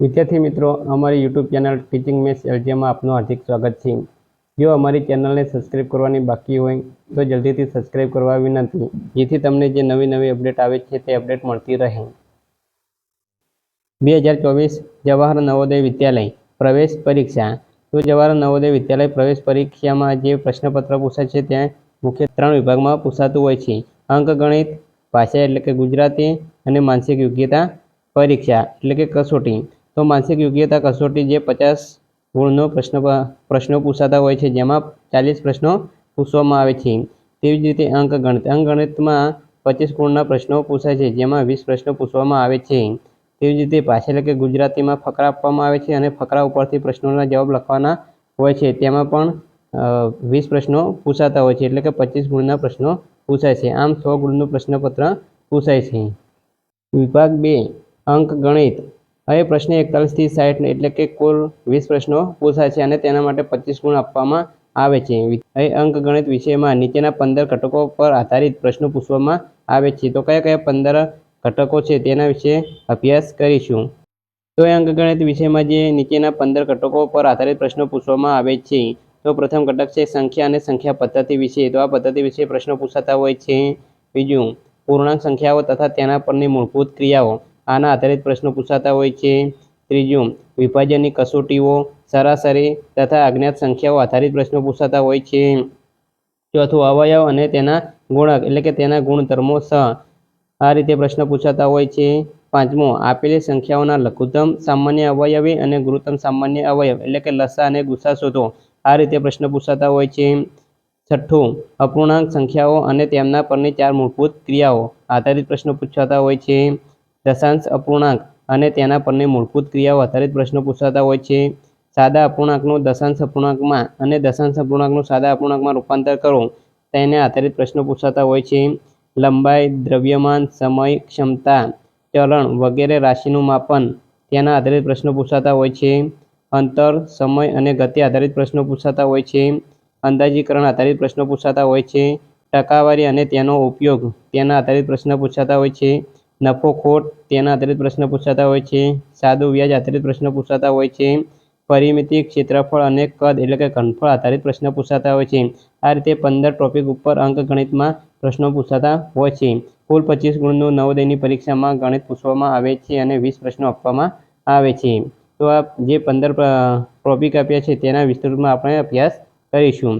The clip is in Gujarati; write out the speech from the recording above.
વિદ્યાર્થી મિત્રો, અમારી યુટ્યુબ ચેનલ ટીચિંગ મેથ્સ એલજીએમાં આપનું હાર્દિક સ્વાગત છે. જો અમારી ચેનલને સબસ્ક્રાઈબ કરવાની બાકી હોય, તો જલ્દીથી સબસ્ક્રાઈબ કરવા વિનંતી. જેથી તમને જે નવી નવી અપડેટ આવે છે, તે અપડેટ મળતી રહે. બે હજાર ચોવીસ, જવાહર નવોદય વિદ્યાલય, પ્રવેશ પરીક્ષા. તો જવાહર નવોદય વિદ્યાલય પ્રવેશ પરીક્ષામાં જે પ્રશ્નપત્ર પૂછાય છે, ત્યાં મુખ્ય ત્રણ વિભાગમાં પૂછાતું હોય છે. અંકગણિત, ભાષા એટલે કે ગુજરાતી અને માનસિક યોગ્યતા પરીક્ષા એટલે કે કસોટી. તો માનસિક યોગ્યતા કસોટી જે પચાસ ગુણનો પ્રશ્ન પ્રશ્નો પૂછાતા હોય છે, જેમાં ચાલીસ પ્રશ્નો પૂછવામાં આવે છે. તેવી જ રીતે અંકગણિત અંકગણિતમાં પચીસ ગુણના પ્રશ્નો પૂછાય છે, જેમાં વીસ પ્રશ્નો પૂછવામાં આવે છે. તેવી જ રીતે પાછળ કે ગુજરાતીમાં ફકરા આપવામાં આવે છે અને ફકરા ઉપરથી પ્રશ્નોના જવાબ લખવાના હોય છે. તેમાં પણ વીસ પ્રશ્નો પૂછાતા હોય છે, એટલે કે પચીસ ગુણના પ્રશ્નો પૂછાય છે. આમ સો ગુણનું પ્રશ્નપત્ર પૂછાય છે. વિભાગ બે, અંક ગણિત. હવે પ્રશ્ન એકતાલીસથી સાઠ એટલે કે કુલ વીસ પ્રશ્નો પૂછાય છે અને તેના માટે પચીસ ગુણ આપવામાં આવે છે. હવે અંક ગણિત વિષયમાં નીચેના પંદર ઘટકો પર આધારિત પ્રશ્નો પૂછવામાં આવે છે. તો કયા કયા પંદર ઘટકો છે તેના વિશે અભ્યાસ કરીશું. તો એ અંકગણિત વિષયમાં જે નીચેના પંદર ઘટકો પર આધારિત પ્રશ્નો પૂછવામાં આવે છે, તો પ્રથમ ઘટક છે સંખ્યા અને સંખ્યા પદ્ધતિ વિશે. તો આ પદ્ધતિ વિશે પ્રશ્નો પૂછાતા હોય છે. બીજું, પૂર્ણાંક સંખ્યાઓ તથા તેના પરની મૂળભૂત ક્રિયાઓ. આના આધારિત પ્રશ્નો પૂછાતા હોય છે. ત્રીજું, વિભાજનની કસોટીઓ સરાસરી તથા અજ્ઞાત સંખ્યાઓ આધારિત પ્રશ્નો પૂછાતા હોય છે. ચોથું, અવયવ અને તેના ગુણક એટલે કે તેના ગુણધર્મો સ, આ રીતે પ્રશ્ન પૂછાતા હોય છે. પાંચમો, આપેલી સંખ્યાઓના લઘુત્તમ સામાન્ય અવયવી અને ગુરુત્તમ સામાન્ય અવયવ, એટલે કે લસા અને ગુસા શોધો, આ રીતે પ્રશ્ન પૂછાતા હોય છે. છઠ્ઠું, અપૂર્ણાંક સંખ્યાઓ અને તેમના પરની ચાર મૂળભૂત ક્રિયાઓ, આધારિત પ્રશ્નો પૂછાતા હોય છે. દશાંશ અપૂર્ણાંક અને તેના પરની મૂળભૂત ક્રિયાઓ આધારિત પ્રશ્નો પૂછાતા હોય છે. સાદા અપૂર્ણાંકનું દશાંશ અપૂર્ણાંકમાં અને દશાંશ અપૂર્ણાંકનું સાદા અપૂર્ણાંકમાં રૂપાંતર કરો. તેને આધારિત પ્રશ્નો પૂછાતા હોય છે. લંબાઈ, દ્રવ્યમાન, સમય, ક્ષમતા, ચલણ વગેરે રાશિનું માપન તેના આધારિત પ્રશ્નો પૂછાતા હોય છે. અંતર, સમય અને ગતિ આધારિત પ્રશ્નો પૂછાતા હોય છે. અંદાજીકરણ આધારિત પ્રશ્નો પૂછાતા હોય છે. ટકાવારી અને તેનો ઉપયોગ તેના આધારિત પ્રશ્ન પૂછાતા હોય છે. નફો, ખોટ તેના આધારિત પ્રશ્ન પૂછાતા હોય છે. સાદું વ્યાજ આધારિત પ્રશ્ન પૂછાતા હોય છે. પરિમિતિ, ક્ષેત્રફળ અને કદ એટલે કે ઘનફળ આધારિત પ્રશ્ન પૂછાતા હોય છે. આ રીતે પંદર ટોપિક ઉપર અંકગણિતમાં પ્રશ્નો પૂછાતા હોય છે. કુલ પચીસ ગુણનું નવોદયની પરીક્ષામાં ગણિત પૂછવામાં આવે છે અને વીસ પ્રશ્નો આપવામાં આવે છે. તો આ જે પંદર ટોપિક આપ્યા છે તેના વિસ્તૃતમાં આપણે અભ્યાસ કરીશું.